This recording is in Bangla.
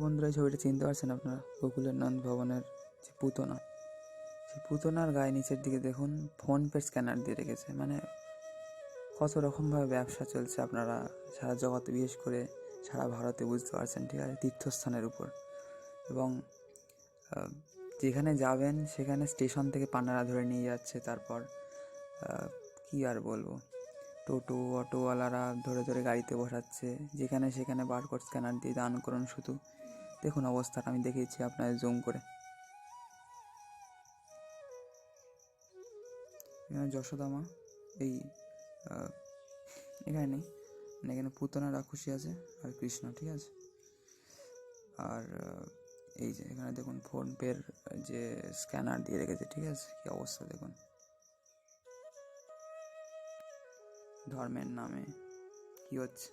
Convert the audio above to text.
বন্ধুরা ছবিটা চিনতে পারছেন আপনারা? গোকুলের নন্দ ভবনের যে পুতনা, সেই পুতনার গায়ে নিচের দিকে দেখুন ফোনপে স্ক্যানার দিয়ে রেখেছে। মানে কত রকমভাবে ব্যবসা চলছে আপনারা সারা জগতে, বিশেষ করে সারা ভারতে বুঝতে পারছেন, ঠিক আছে? তীর্থস্থানের উপর। এবং যেখানে যাবেন, সেখানে স্টেশন থেকে পান্নারা ধরে নিয়ে যাচ্ছে, তারপর কি আর বলব? টোটো, অটোওয়ালারা ধরে ধরে গাড়িতে বসাচ্ছে। যেখানে সেখানে বারকোড স্ক্যানার দিয়ে দান করুন শুধু। দেখুন অবস্থাটা, আমি দেখিয়েছি আপনাদের জুম করে। এখানে যশোদা মা, এই এখানে নেই। মানে এখানে পুতনা রাক্ষসী আছে আর কৃষ্ণ, ঠিক আছে? আর এই যে এখানে দেখুন ফোনপের যে স্ক্যানার দিয়ে রেখেছে, ঠিক আছে? কি অবস্থা দেখুন। ধর্মের নামে কি হচ্ছে?